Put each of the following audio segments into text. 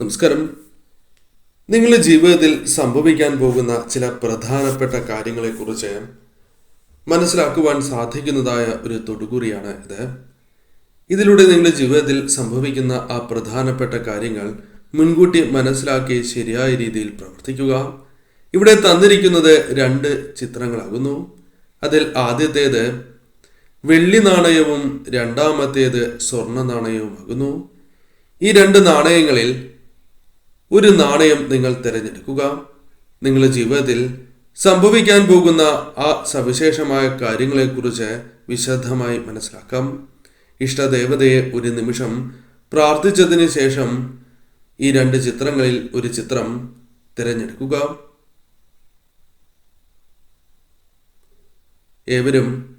നമസ്കാരം. നിങ്ങളുടെ ജീവിതത്തിൽ സംഭവിക്കാൻ പോകുന്ന ചില പ്രധാനപ്പെട്ട കാര്യങ്ങളെക്കുറിച്ച് മനസ്സിലാക്കുവാൻ സാധിക്കുന്നതായ ഒരു തൊടുകുറിയാണ് ഇത്. ഇതിലൂടെ നിങ്ങളുടെ ജീവിതത്തിൽ സംഭവിക്കുന്ന ആ പ്രധാനപ്പെട്ട കാര്യങ്ങൾ മുൻകൂട്ടി മനസ്സിലാക്കി ശരിയായ രീതിയിൽ പ്രവർത്തിക്കുക. ഇവിടെ തന്നിരിക്കുന്നത് രണ്ട് ചിത്രങ്ങളാകുന്നു. അതിൽ ആദ്യത്തേത് വെള്ളി നാണയവും രണ്ടാമത്തേത് സ്വർണ നാണയവുമാകുന്നു. ഈ രണ്ട് നാണയങ്ങളിൽ ഒരു നാണയം നിങ്ങൾ തിരഞ്ഞെടുക്കുക. നിങ്ങളുടെ ജീവിതത്തിൽ സംഭവിക്കാൻ പോകുന്ന ആ സവിശേഷമായ കാര്യങ്ങളെക്കുറിച്ച് വിശദമായി മനസ്സിലാക്കാം. ഇഷ്ടദേവതയെ ഒരു നിമിഷം പ്രാർത്ഥിച്ചതിന് ശേഷം ഈ രണ്ട് ചിത്രങ്ങളിൽ ഒരു ചിത്രം തിരഞ്ഞെടുക്കുക. ഏവരും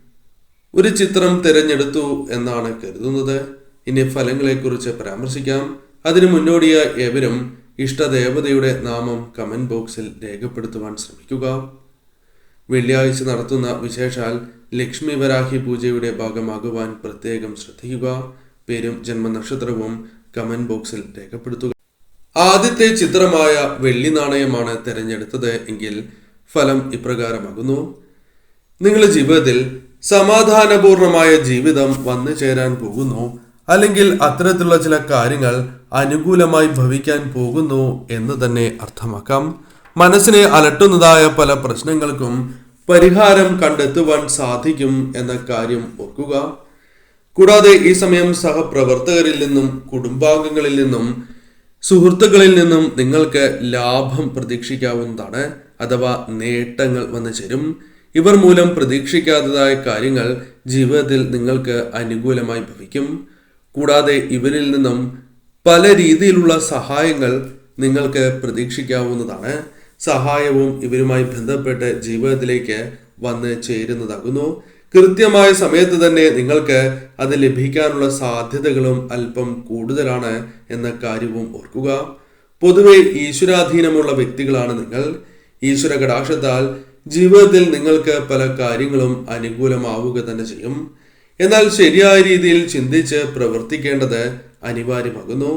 ഒരു ചിത്രം തിരഞ്ഞെടുത്തു എന്നാണ് കരുതുന്നത്. ഇനി ഫലങ്ങളെക്കുറിച്ച് പരാമർശിക്കാം. അതിനു മുന്നോടിയായി ഏവരും ഇഷ്ടദേവതയുടെ നാമം കമന്റ് ബോക്സിൽ രേഖപ്പെടുത്തുവാൻ ശ്രമിക്കുക. വെള്ളിയാഴ്ച നടത്തുന്ന വിശേഷാൽ ലക്ഷ്മി വരാഹി പൂജയുടെ ഭാഗമാകുവാൻ പ്രത്യേകം ശ്രദ്ധിക്കുക. പേരും ജന്മനക്ഷത്രവും കമന്റ് ബോക്സിൽ രേഖപ്പെടുത്തുക. ആദ്യത്തെ ചിത്രമായ വെള്ളി നാണയമാണ് തിരഞ്ഞെടുത്തത് എങ്കിൽ ഫലം ഇപ്രകാരമാകുന്നു. നിങ്ങളുടെ ജീവിതത്തിൽ സമാധാനപൂർണമായ ജീവിതം വന്നു ചേരാൻ പോകുന്നു. അല്ലെങ്കിൽ അത്തരത്തിലുള്ള ചില കാര്യങ്ങൾ അനുകൂലമായി ഭവിക്കാൻ പോകുന്നു എന്ന് തന്നെ അർത്ഥമാക്കാം. മനസ്സിനെ അലട്ടുന്നതായ പല പ്രശ്നങ്ങൾക്കും പരിഹാരം കണ്ടെത്തുവാൻ സാധിക്കും എന്ന കാര്യം ഓർക്കുക. കൂടാതെ ഈ സമയം സഹപ്രവർത്തകരിൽ നിന്നും കുടുംബാംഗങ്ങളിൽ നിന്നും സുഹൃത്തുക്കളിൽ നിന്നും നിങ്ങൾക്ക് ലാഭം പ്രതീക്ഷിക്കാവുന്നതാണ് അഥവാ നേട്ടങ്ങൾ വന്നു ചേരും. ഇവർ മൂലം പ്രതീക്ഷിക്കാത്തതായ കാര്യങ്ങൾ ജീവിതത്തിൽ നിങ്ങൾക്ക് അനുകൂലമായി ഭവിക്കും. കൂടാതെ ഇവരിൽ നിന്നും പല രീതിയിലുള്ള സഹായങ്ങൾ നിങ്ങൾക്ക് പ്രതീക്ഷിക്കാവുന്നതാണ്. സഹായവും ഇവരുമായി ബന്ധപ്പെട്ട് ജീവിതത്തിലേക്ക് വന്ന് ചേരുന്നതാകുന്നു. കൃത്യമായ സമയത്ത് തന്നെ നിങ്ങൾക്ക് അത് ലഭിക്കാനുള്ള സാധ്യതകളും അല്പം കൂടുതലാണ് എന്ന കാര്യവും ഓർക്കുക. പൊതുവെ ഈശ്വരാധീനമുള്ള വ്യക്തികളാണ് നിങ്ങൾ. ഈശ്വര കടാക്ഷത്താൽ ജീവിതത്തിൽ നിങ്ങൾക്ക് പല കാര്യങ്ങളും അനുകൂലമാവുക തന്നെ ചെയ്യും. എന്നാൽ ശരിയായ രീതിയിൽ ചിന്തിച്ച് പ്രവർത്തിക്കേണ്ടത് അനിവാര്യമാകുന്നു.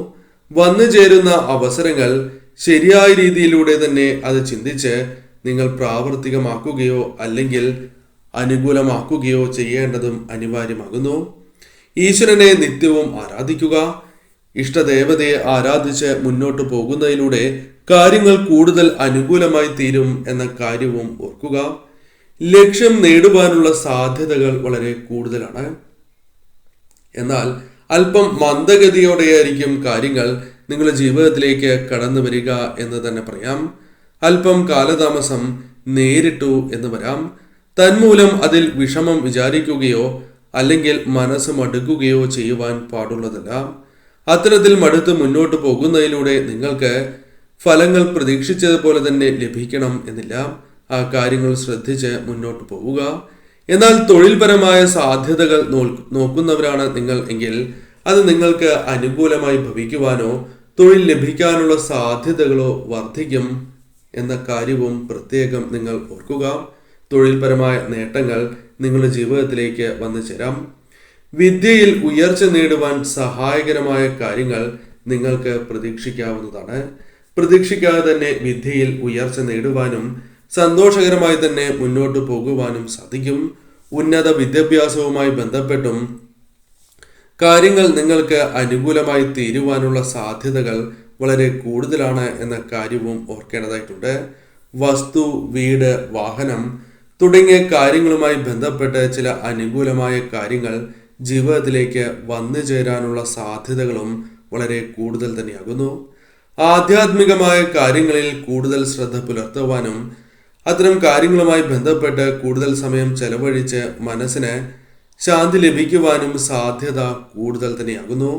വന്നു ചേരുന്ന അവസരങ്ങൾ ശരിയായ രീതിയിലൂടെ തന്നെ അത് ചിന്തിച്ച് നിങ്ങൾ പ്രാവർത്തികമാക്കുകയോ അല്ലെങ്കിൽ അനുകൂലമാക്കുകയോ ചെയ്യേണ്ടതും അനിവാര്യമാകുന്നു. ഈശ്വരനെ നിത്യവും ആരാധിക്കുക. ഇഷ്ടദേവതയെ ആരാധിച്ച് മുന്നോട്ട് പോകുന്നതിലൂടെ കാര്യങ്ങൾ കൂടുതൽ അനുകൂലമായി തീരും എന്ന കാര്യവും ഓർക്കുക. ലക്ഷ്യം നേടുവാനുള്ള സാധ്യതകൾ വളരെ കൂടുതലാണ്. എന്നാൽ അല്പം മന്ദഗതിയോടെയായിരിക്കും കാര്യങ്ങൾ നിങ്ങളുടെ ജീവിതത്തിലേക്ക് കടന്നു വരിക എന്ന് തന്നെ പറയാം. അല്പം കാലതാമസം നേരിട്ടു എന്ന് വരാം. തന്മൂലം അതിൽ വിഷമം വിചാരിക്കുകയോ അല്ലെങ്കിൽ മനസ്സ് മടുക്കുകയോ ചെയ്യുവാൻ പാടുള്ളതല്ല. അത്തരത്തിൽ മടുത്ത് മുന്നോട്ട് പോകുന്നതിലൂടെ നിങ്ങൾക്ക് ഫലങ്ങൾ പ്രതീക്ഷിച്ചതുപോലെ തന്നെ ലഭിക്കണം എന്നില്ല. ആ കാര്യങ്ങൾ ശ്രദ്ധിച്ച് മുന്നോട്ട് പോവുക. എന്നാൽ തൊഴിൽപരമായ സാധ്യതകൾ നോക്കുന്നവരാണ് നിങ്ങൾ എങ്കിൽ അത് നിങ്ങൾക്ക് അനുകൂലമായി ഭവിക്കുവാനോ തൊഴിൽ ലഭിക്കാനുള്ള സാധ്യതകളോ വർദ്ധിക്കും എന്ന കാര്യവും പ്രത്യേകം നിങ്ങൾ ഓർക്കുക. തൊഴിൽപരമായ നേട്ടങ്ങൾ നിങ്ങളുടെ ജീവിതത്തിലേക്ക് വന്നു ചേരാം. വിദ്യയിൽ ഉയർച്ച നേടുവാൻ സഹായകരമായ കാര്യങ്ങൾ നിങ്ങൾക്ക് പ്രതീക്ഷിക്കാവുന്നതാണ്. പ്രതീക്ഷിക്കാതെ തന്നെ വിദ്യയിൽ ഉയർച്ച നേടുവാനും സന്തോഷകരമായി തന്നെ മുന്നോട്ട് പോകുവാനും സാധിക്കും. ഉന്നത വിദ്യാഭ്യാസവുമായി ബന്ധപ്പെട്ടും കാര്യങ്ങൾ നിങ്ങൾക്ക് അനുകൂലമായി തീരുവാനുള്ള സാധ്യതകൾ വളരെ കൂടുതലാണ് എന്ന കാര്യവും ഓർക്കേണ്ടതായിട്ടുണ്ട്. വസ്തു വീട് വാഹനം തുടങ്ങിയ കാര്യങ്ങളുമായി ബന്ധപ്പെട്ട് ചില അനുകൂലമായ കാര്യങ്ങൾ ജീവിതത്തിലേക്ക് വന്നു ചേരാനുള്ള സാധ്യതകളും വളരെ കൂടുതൽ തന്നെയാകുന്നു. ആധ്യാത്മികമായ കാര്യങ്ങളിൽ കൂടുതൽ ശ്രദ്ധ പുലർത്തുവാനും അത്തരം കാര്യങ്ങളുമായി ബന്ധപ്പെട്ട് കൂടുതൽ സമയം ചെലവഴിച്ച് മനസ്സിന് ശാന്തി ലഭിക്കുവാനും സാധ്യത കൂടുതൽ തന്നെയാകുന്നു.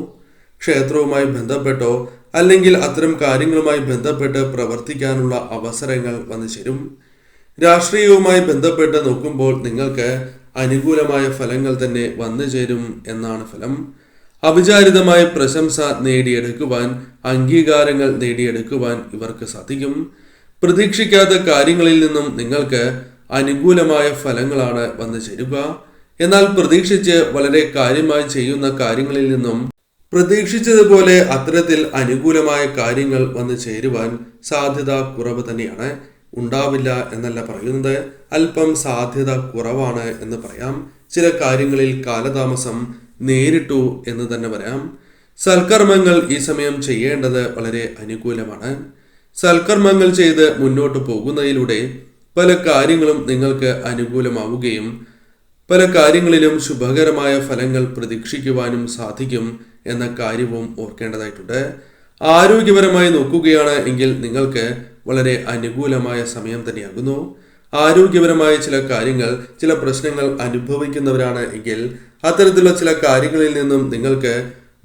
ക്ഷേത്രവുമായി ബന്ധപ്പെട്ടോ അല്ലെങ്കിൽ അത്തരം കാര്യങ്ങളുമായി ബന്ധപ്പെട്ട് പ്രവർത്തിക്കാനുള്ള അവസരങ്ങൾ വന്നു ചേരും. രാഷ്ട്രീയവുമായി ബന്ധപ്പെട്ട് നോക്കുമ്പോൾ നിങ്ങൾക്ക് അനുകൂലമായ ഫലങ്ങൾ തന്നെ വന്നു ചേരും എന്നാണ് ഫലം. അവിചാരിതമായ പ്രശംസ നേടിയെടുക്കുവാൻ അംഗീകാരങ്ങൾ നേടിയെടുക്കുവാൻ ഇവർക്ക് സാധിക്കും. പ്രതീക്ഷിക്കാത്ത കാര്യങ്ങളിൽ നിന്നും നിങ്ങൾക്ക് അനുകൂലമായ ഫലങ്ങളാണ് വന്നു ചേരുക. എന്നാൽ പ്രതീക്ഷിച്ച് വളരെ കാര്യമായി ചെയ്യുന്ന കാര്യങ്ങളിൽ നിന്നും പ്രതീക്ഷിച്ചതുപോലെ അത്തരത്തിൽ അനുകൂലമായ കാര്യങ്ങൾ വന്നു ചേരുവാൻ സാധ്യത കുറവ് തന്നെയാണ്. ഉണ്ടാവില്ല എന്നല്ല പറയുന്നത്. അല്പം സാധ്യത കുറവാണ് എന്ന് പറയാം. ചില കാര്യങ്ങളിൽ കാലതാമസം നേരിട്ടു എന്ന് തന്നെ പറയാം. സൽക്കർമ്മങ്ങൾ ഈ സമയം ചെയ്യേണ്ടത് വളരെ അനുകൂലമാണ്. സൽക്കർമ്മങ്ങൾ ചെയ്ത് മുന്നോട്ട് പോകുന്നതിലൂടെ പല കാര്യങ്ങളും നിങ്ങൾക്ക് അനുകൂലമാവുകയും പല കാര്യങ്ങളിലും ശുഭകരമായ ഫലങ്ങൾ പ്രതീക്ഷിക്കുവാനും സാധിക്കും എന്ന കാര്യവും ഓർക്കേണ്ടതായിട്ടുണ്ട്. ആരോഗ്യപരമായി നോക്കുകയാണ് എങ്കിൽ നിങ്ങൾക്ക് വളരെ അനുകൂലമായ സമയം തന്നെയാകുന്നു. ആരോഗ്യപരമായ ചില കാര്യങ്ങൾ ചില പ്രശ്നങ്ങൾ അനുഭവിക്കുന്നവരാണ് എങ്കിൽ അത്തരത്തിലുള്ള ചില കാര്യങ്ങളിൽ നിന്നും നിങ്ങൾക്ക്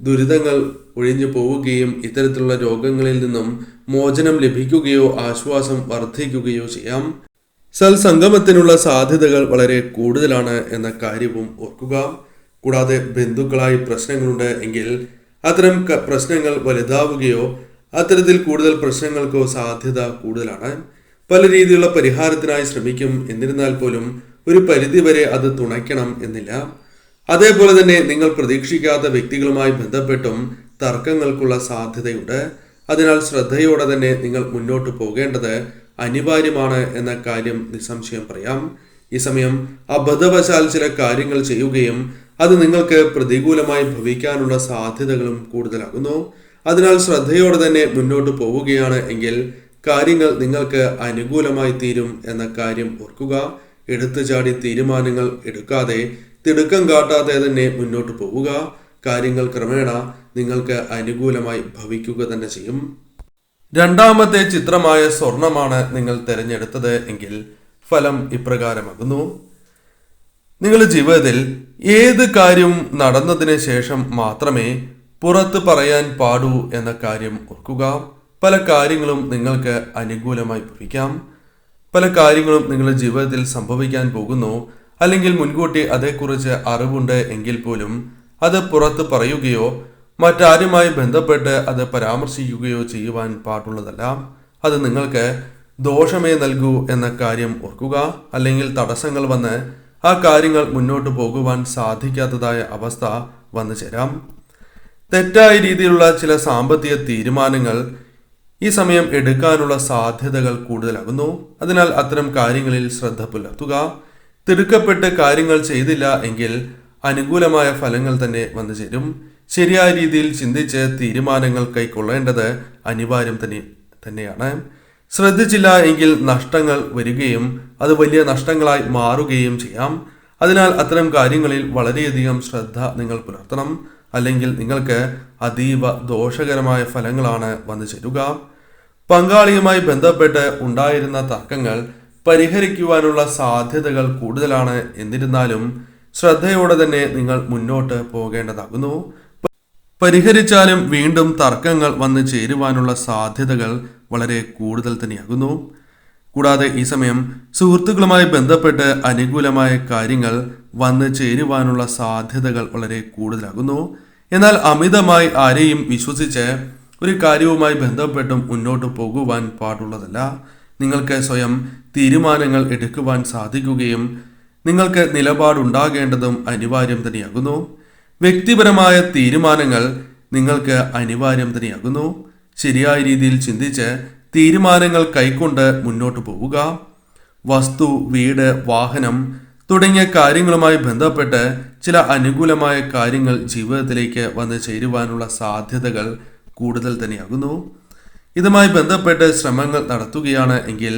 ദുരിതങ്ങൾ ഒഴിഞ്ഞു പോവുകയും ഇത്തരത്തിലുള്ള രോഗങ്ങളിൽ നിന്നും മോചനം ലഭിക്കുകയോ ആശ്വാസം വർദ്ധിക്കുകയോ ചെയ്യാം. സൽസംഗമത്തിനുള്ള സാധ്യതകൾ വളരെ കൂടുതലാണ് എന്ന കാര്യവും ഓർക്കുക. കൂടാതെ ബന്ധുക്കളായി പ്രശ്നങ്ങളുണ്ട് എങ്കിൽ അത്തരം പ്രശ്നങ്ങൾ വലുതാവുകയോ അത്തരത്തിൽ കൂടുതൽ പ്രശ്നങ്ങൾക്കോ സാധ്യത കൂടുതലാണ്. പല രീതിയിലുള്ള പരിഹാരത്തിനായി ശ്രമിക്കും. എന്നിരുന്നാൽ പോലും ഒരു പരിധി വരെ അത് തുണയ്ക്കണം എന്നില്ല. അതേപോലെ തന്നെ നിങ്ങൾ പ്രതീക്ഷിക്കാത്ത വ്യക്തികളുമായി ബന്ധപ്പെട്ടും തർക്കങ്ങൾക്കുള്ള സാധ്യതയുണ്ട്. അതിനാൽ ശ്രദ്ധയോടെ തന്നെ നിങ്ങൾ മുന്നോട്ട് പോകേണ്ടത് അനിവാര്യമാണ് എന്ന കാര്യം നിസ്സംശയം പറയാം. ഈ സമയം അബദ്ധവശാൽ ചില കാര്യങ്ങൾ ചെയ്യുകയും അത് നിങ്ങൾക്ക് പ്രതികൂലമായി ഭവിക്കാനുള്ള സാധ്യതകളും കൂടുതലാകുന്നു. അതിനാൽ ശ്രദ്ധയോടെ തന്നെ മുന്നോട്ട് പോവുകയാണ് എങ്കിൽ കാര്യങ്ങൾ നിങ്ങൾക്ക് അനുകൂലമായി തീരും എന്ന കാര്യം ഓർക്കുക. എടുത്തുചാടി തീരുമാനങ്ങൾ എടുക്കാതെ തിടുക്കം കാട്ടാതെ തന്നെ മുന്നോട്ട് പോവുക. കാര്യങ്ങൾ ക്രമേണ നിങ്ങൾക്ക് അനുകൂലമായി ഭവിക്കുക തന്നെ ചെയ്യും. രണ്ടാമത്തെ ചിത്രമായ സ്വർണമാണ് നിങ്ങൾ തിരഞ്ഞെടുത്തത് എങ്കിൽ ഫലം ഇപ്രകാരമാകുന്നു. നിങ്ങളുടെ ജീവിതത്തിൽ ഏത് കാര്യവും നടന്നതിന് ശേഷം മാത്രമേ പുറത്ത് പറയാൻ പാടൂ എന്ന കാര്യം ഓർക്കുക. പല കാര്യങ്ങളും നിങ്ങൾക്ക് അനുകൂലമായി ഭവിക്കാം. പല കാര്യങ്ങളും നിങ്ങളുടെ ജീവിതത്തിൽ സംഭവിക്കാൻ പോകുന്നു. അല്ലെങ്കിൽ മുൻകൂട്ടി അതേക്കുറിച്ച് അറിവുണ്ട് എങ്കിൽ പോലും അത് പുറത്ത് പറയുകയോ മറ്റാരുമായി ബന്ധപ്പെട്ട് അത് പരാമർശിക്കുകയോ ചെയ്യുവാൻ പാടുള്ളതല്ല. അത് നിങ്ങൾക്ക് ദോഷമേ നൽകൂ എന്ന കാര്യം ഓർക്കുക. അല്ലെങ്കിൽ തടസ്സങ്ങൾ വന്ന് ആ കാര്യങ്ങൾ മുന്നോട്ട് പോകുവാൻ സാധിക്കാത്തതായ അവസ്ഥ വന്നു ചേരാം. തെറ്റായ രീതിയിലുള്ള ചില സാമ്പത്തിക തീരുമാനങ്ങൾ ഈ സമയം എടുക്കാനുള്ള സാധ്യതകൾ കൂടുതലാകുന്നു. അതിനാൽ അത്തരം കാര്യങ്ങളിൽ ശ്രദ്ധ പുലർത്തുക. തിടുക്കപ്പെട്ട് കാര്യങ്ങൾ ചെയ്തില്ല എങ്കിൽ അനുകൂലമായ ഫലങ്ങൾ തന്നെ വന്നു ചേരും. ശരിയായ രീതിയിൽ ചിന്തിച്ച് തീരുമാനങ്ങൾ കൈക്കൊള്ളേണ്ടത് അനിവാര്യം തന്നെ തന്നെയാണ്. ശ്രദ്ധിച്ചില്ല എങ്കിൽ നഷ്ടങ്ങൾ വരികയും അത് വലിയ നഷ്ടങ്ങളായി മാറുകയും ചെയ്യാം. അതിനാൽ അത്തരം കാര്യങ്ങളിൽ വളരെയധികം ശ്രദ്ധ നിങ്ങൾ പുലർത്തണം. അല്ലെങ്കിൽ നിങ്ങൾക്ക് അതീവ ദോഷകരമായ ഫലങ്ങളാണ് വന്നു ചേരുക. പങ്കാളിയുമായി ബന്ധപ്പെട്ട് ഉണ്ടായിരുന്ന തർക്കങ്ങൾ പരിഹരിക്കുവാനുള്ള സാധ്യതകൾ കൂടുതലാണ്. എന്നിരുന്നാലും ശ്രദ്ധയോടെ തന്നെ നിങ്ങൾ മുന്നോട്ട് പോകേണ്ടതാകുന്നു. പരിഹരിച്ചാലും വീണ്ടും തർക്കങ്ങൾ വന്നു ചേരുവാനുള്ള സാധ്യതകൾ വളരെ കൂടുതൽ തന്നെയാകുന്നു. കൂടാതെ ഈ സമയം സുഹൃത്തുക്കളുമായി ബന്ധപ്പെട്ട് അനുകൂലമായ കാര്യങ്ങൾ വന്നു ചേരുവാനുള്ള സാധ്യതകൾ വളരെ കൂടുതലാകുന്നു. എന്നാൽ അമിതമായി ആരെയും വിശ്വസിച്ച് ഒരു കാര്യവുമായി ബന്ധപ്പെട്ടും മുന്നോട്ട് പോകുവാൻ പാടുള്ളതല്ല. നിങ്ങൾക്ക് സ്വയം തീരുമാനങ്ങൾ എടുക്കുവാൻ സാധിക്കുകയും നിങ്ങൾക്ക് നിലപാടുണ്ടാകേണ്ടതും അനിവാര്യം തന്നെയാകുന്നു. വ്യക്തിപരമായ തീരുമാനങ്ങൾ നിങ്ങൾക്ക് അനിവാര്യം തന്നെയാകുന്നു. ശരിയായ രീതിയിൽ ചിന്തിച്ച് തീരുമാനങ്ങൾ കൈക്കൊണ്ട് മുന്നോട്ട് പോവുക. വസ്തു വീട് വാഹനം തുടങ്ങിയ കാര്യങ്ങളുമായി ബന്ധപ്പെട്ട് ചില അനുകൂലമായ കാര്യങ്ങൾ ജീവിതത്തിലേക്ക് വന്ന് ചേരുവാനുള്ള സാധ്യതകൾ കൂടുതൽ തന്നെയാകുന്നു. ഇതുമായി ബന്ധപ്പെട്ട് ശ്രമങ്ങൾ നടത്തുകയാണ് എങ്കിൽ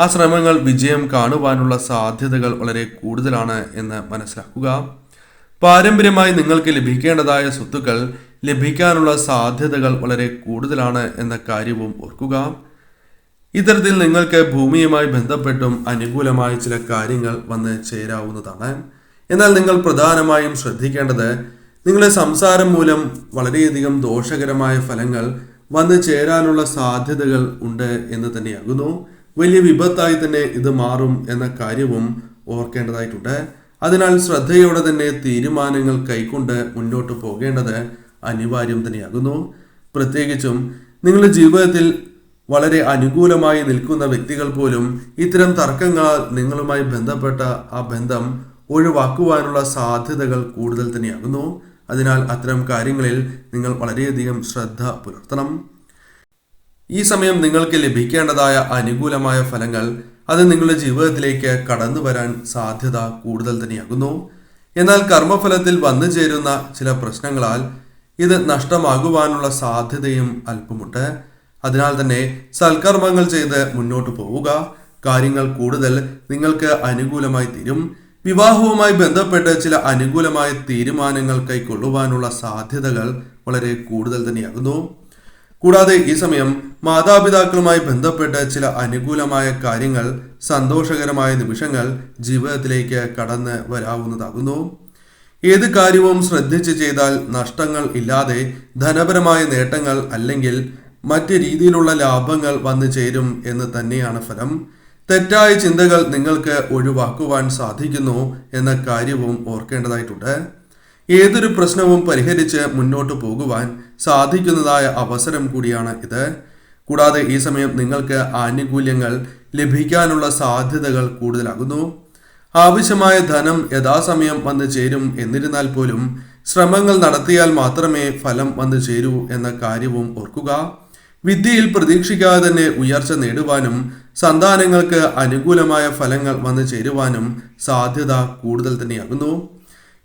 ആ ശ്രമങ്ങൾ വിജയം കാണുവാനുള്ള സാധ്യതകൾ വളരെ കൂടുതലാണ് എന്ന് മനസ്സിലാക്കുക. പാരമ്പര്യമായി നിങ്ങൾക്ക് ലഭിക്കേണ്ടതായ സ്വത്തുക്കൾ ലഭിക്കാനുള്ള സാധ്യതകൾ വളരെ കൂടുതലാണ് എന്ന കാര്യവും ഓർക്കുക. ഇത്തരത്തിൽ നിങ്ങൾക്ക് ഭൂമിയുമായി ബന്ധപ്പെട്ടും അനുകൂലമായ ചില കാര്യങ്ങൾ വന്ന് ചേരാവുന്നതാണ്. എന്നാൽ നിങ്ങൾ പ്രധാനമായും ശ്രദ്ധിക്കേണ്ടത് നിങ്ങളുടെ സംസാരം മൂലം വളരെയധികം ദോഷകരമായ ഫലങ്ങൾ വന്ന് ചേരാനുള്ള സാധ്യതകൾ ഉണ്ട് എന്ന് തന്നെയാകുന്നു. വലിയ വിപത്തായി തന്നെ ഇത് മാറും എന്ന കാര്യവും ഓർക്കേണ്ടതായിട്ടുണ്ട്. അതിനാൽ ശ്രദ്ധയോടെ തന്നെ തീരുമാനങ്ങൾ കൈക്കൊണ്ട് മുന്നോട്ട് പോകേണ്ടത് അനിവാര്യം തന്നെയാകുന്നു. പ്രത്യേകിച്ചും നിങ്ങളുടെ ജീവിതത്തിൽ വളരെ അനുകൂലമായി നിൽക്കുന്ന വ്യക്തികൾ പോലും ഇത്തരം തർക്കങ്ങളാൽ നിങ്ങളുമായി ബന്ധപ്പെട്ട ആ ബന്ധം ഒഴിവാക്കുവാനുള്ള സാധ്യതകൾ കൂടുതൽ തന്നെയാകുന്നു. അതിനാൽ അത്തരം കാര്യങ്ങളിൽ നിങ്ങൾ വളരെയധികം ശ്രദ്ധ പുലർത്തണം. ഈ സമയം നിങ്ങൾക്ക് ലഭിക്കേണ്ടതായ അനുകൂലമായ ഫലങ്ങൾ അത് നിങ്ങളുടെ ജീവിതത്തിലേക്ക് കടന്നു വരാൻ സാധ്യത കൂടുതൽ തന്നെയാകുന്നു. എന്നാൽ കർമ്മഫലത്തിൽ വന്നു ചേരുന്ന ചില പ്രശ്നങ്ങളാൽ ഇത് നഷ്ടമാകുവാനുള്ള സാധ്യതയും അല്പമുണ്ട്. അതിനാൽ തന്നെ സൽക്കർമ്മങ്ങൾ ചെയ്ത് മുന്നോട്ട് പോവുക. കാര്യങ്ങൾ കൂടുതൽ നിങ്ങൾക്ക് അനുകൂലമായി തീരും. വിവാഹവുമായി ബന്ധപ്പെട്ട് ചില അനുകൂലമായ തീരുമാനങ്ങൾ കൈക്കൊള്ളുവാനുള്ള സാധ്യതകൾ വളരെ കൂടുതൽ തന്നെയാകുന്നു. കൂടാതെ ഈ സമയം മാതാപിതാക്കളുമായി ബന്ധപ്പെട്ട് ചില അനുകൂലമായ കാര്യങ്ങൾ സന്തോഷകരമായ നിമിഷങ്ങൾ ജീവിതത്തിലേക്ക് കടന്ന് വരാവുന്നതാകുന്നു. ഏത് കാര്യവും ശ്രദ്ധിച്ച് ചെയ്താൽ നഷ്ടങ്ങൾ ഇല്ലാതെ ധനപരമായ നേട്ടങ്ങൾ അല്ലെങ്കിൽ മറ്റ് രീതിയിലുള്ള ലാഭങ്ങൾ വന്നു ചേരും എന്ന് തന്നെയാണ് ഫലം. തെറ്റായ ചിന്തകൾ നിങ്ങൾക്ക് ഒഴിവാക്കുവാൻ സാധിക്കുന്നു എന്ന കാര്യവും ഓർക്കേണ്ടതായിട്ടുണ്ട്. ഏതൊരു പ്രശ്നവും പരിഹരിച്ച് മുന്നോട്ട് പോകുവാൻ സാധിക്കുന്നതായ അവസരം കൂടിയാണ് ഇത്. കൂടാതെ ഈ സമയം നിങ്ങൾക്ക് ആനുകൂല്യങ്ങൾ ലഭിക്കാനുള്ള സാധ്യതകൾ കൂടുതലാകുന്നു. ആവശ്യമായ ധനം യഥാസമയം വന്നു ചേരും എന്നിരുന്നാൽ പോലും ശ്രമങ്ങൾ നടത്തിയാൽ മാത്രമേ ഫലം വന്നു ചേരൂ എന്ന കാര്യവും ഓർക്കുക. വിദ്യയിൽ പ്രതീക്ഷിക്കാതെ തന്നെ ഉയർച്ച നേടുവാനും സന്താനങ്ങൾക്ക് അനുകൂലമായ ഫലങ്ങൾ വന്നു ചേരുവാനും സാധ്യത കൂടുതൽ തന്നെയാകുന്നു.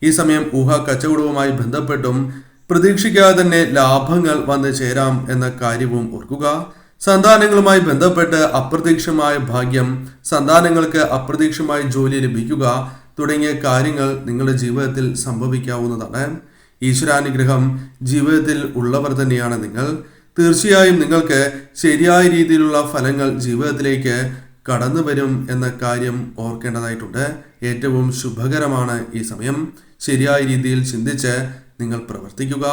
ഈ സമയം ഊഹ കച്ചവടവുമായി ബന്ധപ്പെട്ടും പ്രതീക്ഷിക്കാതെ തന്നെ ലാഭങ്ങൾ വന്നു ചേരാം എന്ന കാര്യവും ഓർക്കുക. സന്താനങ്ങളുമായി ബന്ധപ്പെട്ട് അപ്രതീക്ഷമായ ഭാഗ്യം സന്താനങ്ങൾക്ക് അപ്രതീക്ഷമായ ജോലി ലഭിക്കുക തുടങ്ങിയ കാര്യങ്ങൾ നിങ്ങളുടെ ജീവിതത്തിൽ സംഭവിക്കാവുന്നതാണ്. ഈശ്വരാനുഗ്രഹം ജീവിതത്തിൽ ഉള്ളവർ തന്നെയാണ് നിങ്ങൾ. തീർച്ചയായും നിങ്ങൾക്ക് ശരിയായ രീതിയിലുള്ള ഫലങ്ങൾ ജീവിതത്തിലേക്ക് കടന്നു വരും എന്ന കാര്യം ഓർക്കേണ്ടതായിട്ടുണ്ട്. ഏറ്റവും ശുഭകരമാണ് ഈ സമയം. ശരിയായ രീതിയിൽ ചിന്തിച്ച് നിങ്ങൾ പ്രവർത്തിക്കുക.